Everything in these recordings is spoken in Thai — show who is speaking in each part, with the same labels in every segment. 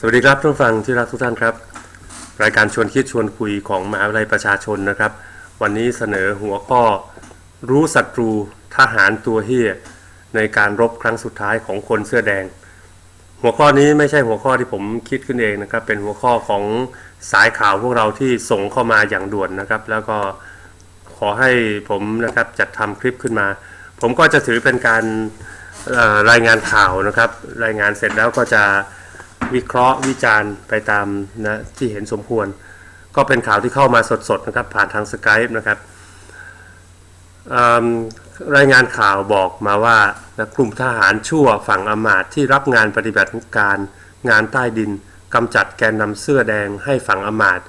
Speaker 1: สวัสดีครับทุกฟังที่รักทุกท่านครับ รายการชวนคิดชวนคุยของมหาวิทยาลัยประชาชนนะครับ วันนี้เสนอหัวข้อรู้ศัตรูทหารตัวเฮียในการรบครั้งสุดท้ายของคนเสื้อแดง หัวข้อนี้ไม่ใช่หัวข้อที่ผมคิดขึ้นเองนะครับ เป็นหัวข้อของสายข่าวพวกเราที่ส่งเข้ามาอย่างด่วนนะครับ แล้วก็ขอให้ผมนะครับจัดทำคลิปขึ้นมา ผมก็จะถือเป็นการรายงานข่าวนะครับ รายงานเสร็จแล้วก็จะ วิเคราะห์วิจารณ์ไปตามนะที่เห็นสมควร ก็เป็นข่าวที่เข้ามาสดๆนะครับผ่านทางสกายนะครับรายงานข่าวบอกมาว่านะกลุ่มทหารชั่วฝั่งอมาตที่รับงานปฏิบัติการงานใต้ดินกำจัดแกนนำเสื้อแดงให้ฝั่งอมาต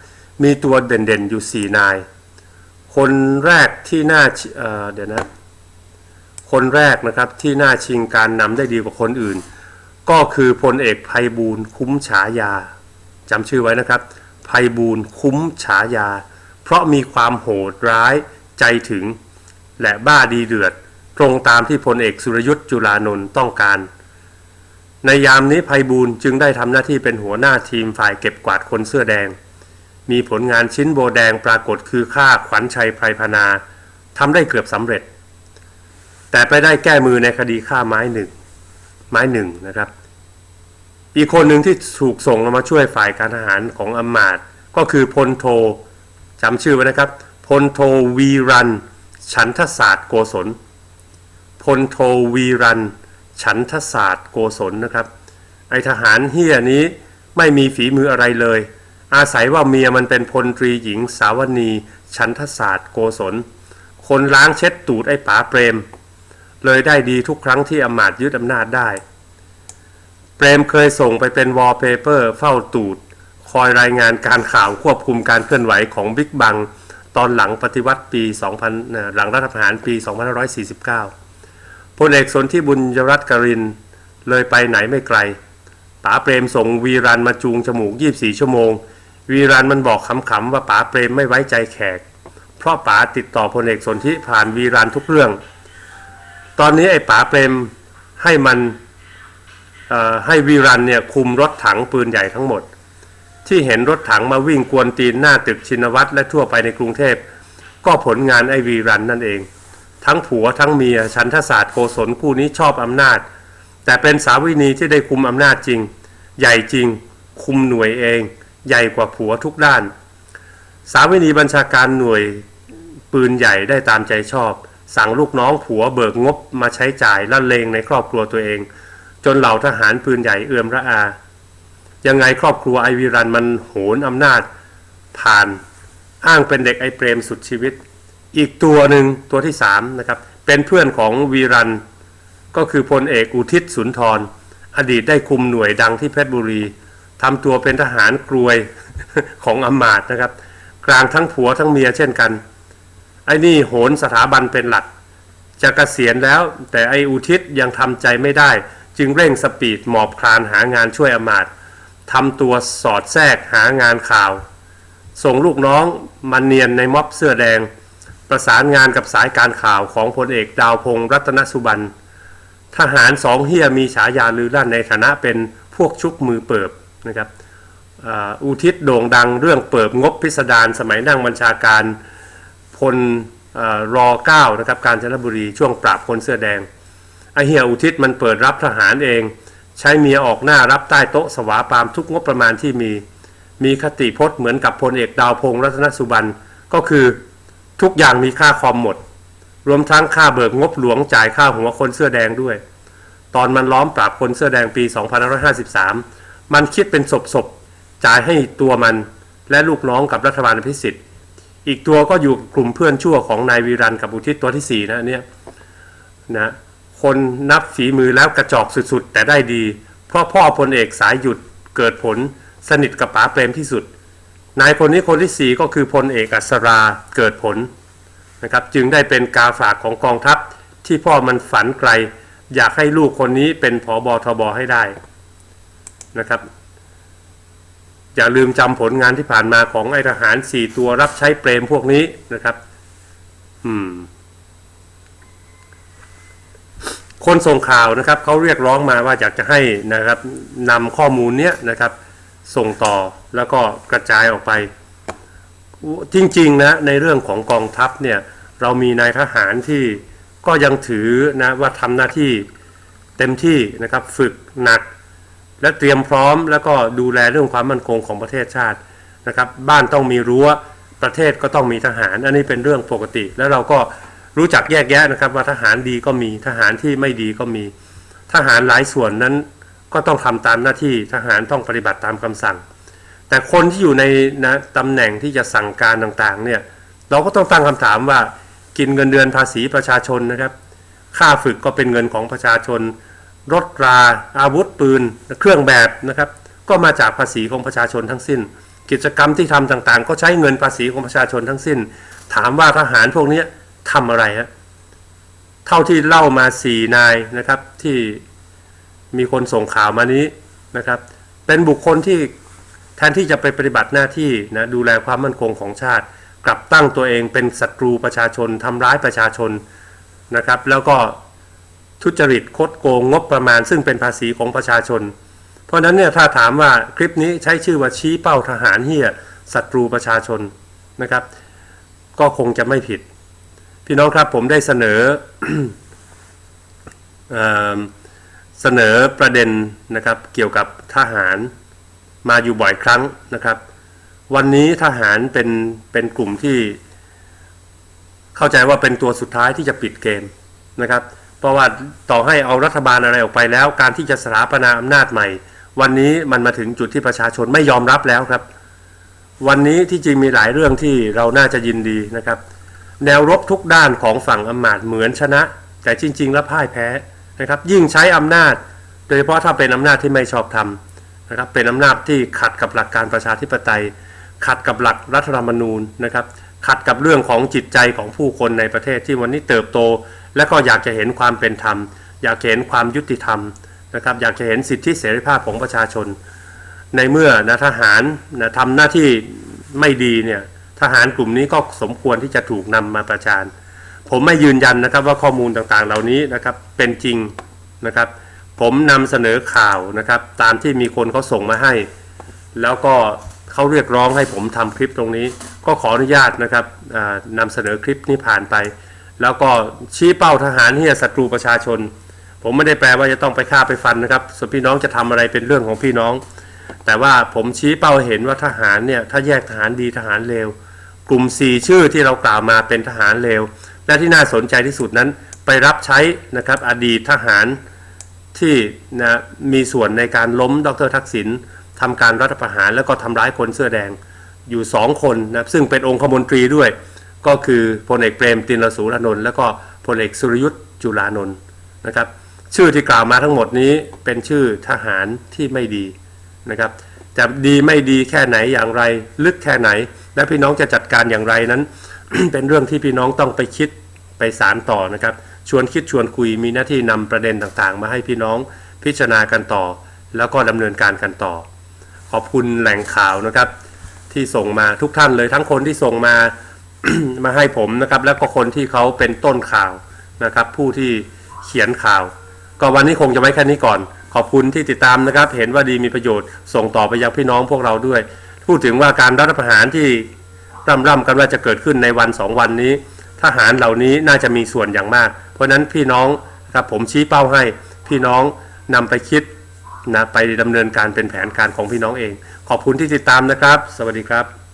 Speaker 1: มีตัวเด่นๆอยู่ 4 นาย คนแรกที่น่าเเดี๋ยวนะ คนแรกนะครับที่น่าชิงการนำได้ดีกว่าคนอื่น ก็คือพลเอกไพบูลคุ้มฉายาจำชื่อไว้นะครับไพบูลคุ้มฉายา เพราะมีความโหดร้ายใจถึง และบ้าดีเดือด ตรงตามที่พลเอกสุรยุทธ์จุลานนท์ต้องการ ในยามนี้ไพบูลจึงได้ทำหน้าที่เป็นหัวหน้าทีมฝ่ายเก็บกวาดคนเสื้อแดง มีผลงานชิ้นโบแดงปรากฏคือฆ่าขวัญชัยไพรพนาทำได้เกือบสำเร็จ แต่ไปได้แก้มือในคดีฆ่าไม้หนึ่ง ไม้หนึ่งนะครับ อีกคนหนึ่งที่ถูกส่งมาช่วยฝ่ายการทหารของอำมาตก็คือพลโทจำชื่อไว้นะครับพลโทวีรัน ฉันทศาสตร์โกศลพลโทวีรัน ฉันทศาสตร์โกศลนะครับ ไอทหารเฮียนี้ไม่มีฝีมืออะไรเลย อาศัยว่าเมียมันเป็นพลตรีหญิงสาวนีฉันทศาสตร์โกศลคนล้างเช็ดตูดไอ้ป๋าเปรม เลยได้ดีทุกครั้งที่อำมาตย์ยึดอำนาจได้ เปรมเคยส่งไปเป็นวอลเปเปอร์เฝ้าตูด คอยรายงานการข่าวควบคุมการเคลื่อนไหวของบิ๊กบัง ตอนหลังปฏิวัติปี 2000 หลังรัฐประหารปี 2549พลเอกสนที่บุญยรัตน์กรินเลยไปไหนไม่ไกลป๋าเปรมส่งวีรันมาจูงจมูก 24 ชั่วโมง วีรันมันบอกขำๆว่าป๋าเปรมไม่ไว้ใจแขก เพราะป๋าติดต่อพลเอกสนธิผ่านวีรันทุกเรื่อง ตอนนี้ไอ้ป๋าเปรมให้มันให้วีรันเนี่ยคุมรถถังปืนใหญ่ทั้งหมด ที่เห็นรถถังมาวิ่งกวนตีนหน้าตึกชินวัตรและทั่วไปในกรุงเทพ ก็ผลงานไอวีรันนั่นเอง ทั้งผัวทั้งเมียชันทศาสตร์โกศลคู่นี้ชอบอำนาจ แต่เป็นสาวินีที่ได้คุมอำนาจจริง ใหญ่จริง คุมหน่วยเอง ใหญ่กว่าผัวทุกด้าน สาวินีบัญชาการหน่วยปืนใหญ่ได้ตามใจชอบ สั่งลูกน้องผัวเบิกงบมาใช้จ่ายละเลงในครอบครัวตัวเอง จนเหล่าทหารปืนใหญ่เอื่อมระอา ยังไงครอบครัวไอวีรันมันโหนอำนาจ ผ่านอ้างเป็นเด็กไอเปรมสุดชีวิต อีกตัวหนึ่งตัวที่สามนะครับเป็นเพื่อนของวีรัน ก็คือพลเอกอุทิศสุนทร อดีตได้คุมหน่วยดังที่เพชรบุรีทำตัวเป็นทหารกรวยของอำมาตนะครับ กลางทั้งผัวทั้งเมียเช่นกัน ไอ้นี่โหนสถาบันเป็นหลัก จะกะเกษียณแล้ว แต่ไออุทิศยังทำใจไม่ได้ จึงเร่งสปีดหมอบคลานหางานช่วยอมาตย์ทำตัวสอดแทรกหางานข่าว ส่งลูกน้องมาเนียนในม็อบเสื้อแดง ประสานงานกับสายการข่าวของพลเอกดาวพงศ์รัตนสุบันทหารสองเฮียมีฉายาลือลั่นในฐานะเป็นพวกชุกมือเปิบนะครับอุทิศโด่งดังเรื่องเปิบงบพิสดารสมัยนั่งบัญชาการ พลรอเก้านะครับกาญจนบุรีช่วงปราบคนเสื้อแดงไอเฮียอุทิศมันเปิดรับทหารเอง ใช้เมียออกหน้ารับใต้โต๊ะสวาปามทุกงบประมาณที่มี มีคติพจน์เหมือนกับพลเอกดาวพงศ์รัตนสุบันก็คือทุกอย่างมีค่าคอมหมด รวมทั้งค่าเบิกงบหลวงจ่ายค่าหัวคนเสื้อแดงด้วย ตอนมันล้อมปราบคนเสื้อแดงปี2553 มันคิดเป็นศพศพๆจ่ายให้ตัวมันและลูกน้องกับรัฐบาลอภิสิทธิ์ อีกตัวก็อยู่กลุ่มเพื่อนชั่วของนายวีรันกับอุทิศตัวที่ 4 นะเนี่ยนะคนนับฝีมือแล้วกระจอกสุดๆ แต่ได้ดี เพราะพ่อพลเอกสายหยุดเกิดผลสนิทกับป๋าเปรมที่สุด นายคนนี้คนที่ 4 ก็คือพลเอกอัศราเกิดผลนะครับจึงได้เป็นกาฝากของกองทัพที่พ่อมันฝันไกล อยากให้ลูกคนนี้เป็นผอบอทบให้ได้นะครับ อย่าลืมจำผลงานที่ผ่านมาของไอทหาร4ตัวรับใช้เปรมพวกนี้นะครับ อืม คนส่งข่าวนะครับเขาเรียกร้องมาว่าอยากจะให้นะครับนำข้อมูลเนี้ยนะครับ ส่งต่อแล้วก็กระจายออกไป จริง ๆ นะ ในเรื่องของกองทัพเนี่ย เรามีนายทหารที่ก็ยังถือนะว่าทำหน้าที่เต็มที่นะครับ ฝึกหนัก และเตรียมพร้อมแล้วก็ดูแลเรื่องความมั่นคงของประเทศชาตินะครับ บ้านต้องมีรั้วประเทศก็ต้องมีทหาร อันนี้เป็นเรื่องปกติ แล้วเราก็รู้จักแยกแยะนะครับว่าทหารดีก็มีทหารที่ไม่ดีก็มี ทหารหลายส่วนนั้นก็ต้องทำตามหน้าที่ทหารต้องปฏิบัติตามคำสั่ง แต่คนที่อยู่ในนะตำแหน่งที่จะสั่งการต่างๆเนี่ยเราก็ต้องตั้งคำถามว่ากินเงินเดือนภาษีประชาชนนะครับ ค่าฝึกก็เป็นเงินของประชาชน รถราอาวุธปืน เครื่องแบบนะครับก็มาจากภาษีของประชาชนทั้งสิ้น กิจกรรมที่ทำต่างๆ ก็ใช้เงินภาษีของประชาชนทั้งสิ้น ถามว่าทหารพวกนี้ยทำอะไรฮะเท่าที่เล่ามาสี่นายนะครับที่มีคนส่งข่าวมานี้นะครับ เป็นบุคคลที่แทนที่จะไปปฏิบัติหน้าที่นะดูแลความมั่นคงของชาติ กลับตั้งตัวเองเป็นศัตรูประชาชนทำร้ายประชาชนนะครับ แล้วก็ ทุจริตคดโกงงบประมาณซึ่งเป็นภาษีของประชาชน เพราะฉะนั้นเนี่ยถ้าถามว่าคลิปนี้ใช้ชื่อว่าชี้เป้าทหารเฮียศัตรูประชาชนนะครับ ก็คงจะไม่ผิด พี่น้องครับผมได้เสนอเอ่อเสนอประเด็นนะครับเกี่ยวกับทหารมาอยู่บ่อยครั้งนะครับ วันนี้ทหารเป็นเป็นกลุ่มที่ เข้าใจว่าเป็นตัวสุดท้ายที่จะปิดเกมนะครับ เพราะว่าต่อให้เอารัฐบาลอะไรออกไปแล้ว การที่จะสถาปนาอำนาจใหม่ วันนี้มันมาถึงจุดที่ประชาชนไม่ยอมรับแล้วครับ วันนี้ที่จริงมีหลายเรื่องที่เราน่าจะยินดีนะครับ แนวรบทุกด้านของฝั่งอำมาตย์เหมือนชนะ แต่จริง ๆ แล้วพ่ายแพ้นะครับ ยิ่งใช้อำนาจ โดยเฉพาะถ้าเป็นอำนาจที่ไม่ชอบธรรมนะครับเป็นอำนาจที่ขัดกับหลักการประชาธิปไตย ขัดกับหลักรัฐธรรมนูญนะครับ ขัดกับเรื่องของจิตใจของผู้คนในประเทศที่วันนี้เติบโต และก็อยากจะเห็นความเป็นธรรม อยากจะเห็นความยุติธรรมนะครับอยากจะเห็นสิทธิเสรีภาพของประชาชน ในเมื่อนะทหารนะทำหน้าที่ไม่ดีเนี่ยทหารกลุ่มนี้ก็สมควรที่จะถูกนำมาประจานผมไม่ยืนยันนะครับว่าข้อมูลต่างๆ เหล่านี้นะครับเป็นจริงนะครับ ผมนำเสนอข่าวนะครับตามที่มีคนเขาส่งมาให้ แล้วก็เขาเรียกร้องให้ผมทำคลิปตรงนี้ ก็ขออนุญาตนะครับนำเสนอคลิปนี้ผ่านไป แล้วก็ชี้เป้าทหารที่ศัตรูประชาชน ผมไม่ได้แปลว่าจะต้องไปฆ่าไปฟันนะครับ ส่วนพี่น้องจะทำอะไรเป็นเรื่องของพี่น้อง แต่ว่าผมชี้เป้าเห็นว่าทหารเนี่ยถ้าแยกทหารดีทหารเลวกลุ่ม 4 ชื่อที่เรากล่าวมาเป็นทหารเลวและที่น่าสนใจที่สุดนั้นไปรับใช้นะครับอดีตทหารที่นะมีส่วนในการล้มดรทักษิณทำการรัฐประหารแล้วก็ทำร้ายคนเสื้อแดง อยู่ 2 คนนะครับซึ่งเป็นองคมนตรีด้วย ก็คือพลเอกเปรมตินสูรานนท์แล้วก็พลเอกสุรยุทธ์จุลานนท์นะครับ ชื่อที่กล่าวมาทั้งหมดนี้เป็นชื่อทหารที่ไม่ดีนะครับจะดีไม่ดีแค่ไหนอย่างไร ลึกแค่ไหน และพี่น้องจะจัดการอย่างไรนั้น เป็นเรื่องที่พี่น้องต้องไปคิดไปสารต่อนะครับ ชวนคิดชวนคุยมีหน้าที่นำประเด็นต่างๆ มาให้พี่น้องพิจารณากันต่อ แล้วก็ดำเนินการกันต่อ ขอบคุณแหล่งข่าวนะครับ ที่ส่งมาทุกท่านเลยทั้งคนที่ส่งมามาให้ผมนะครับ แล้วก็คนที่เขาเป็นต้นข่าวนะครับ ผู้ที่เขียนข่าว ก็วันนี้คงจะไว้แค่นี้ก่อน ขอบคุณที่ติดตามนะครับ เห็นว่าดีมีประโยชน์ส่งต่อไปยังพี่น้องพวกเราด้วย พูดถึงว่าการรัฐประหารที่ร่ำร่ำกันว่าจะเกิดขึ้นในวันสองวันนี้ ทหารเหล่านี้น่าจะมีส่วนอย่างมาก เพราะฉะนั้นพี่น้องครับผมชี้เป้าให้พี่น้องนำไปคิด นะไปดำเนินการเป็นแผนการของพี่น้องเอง ขอบคุณที่ติดตามนะครับ สวัสดีครับ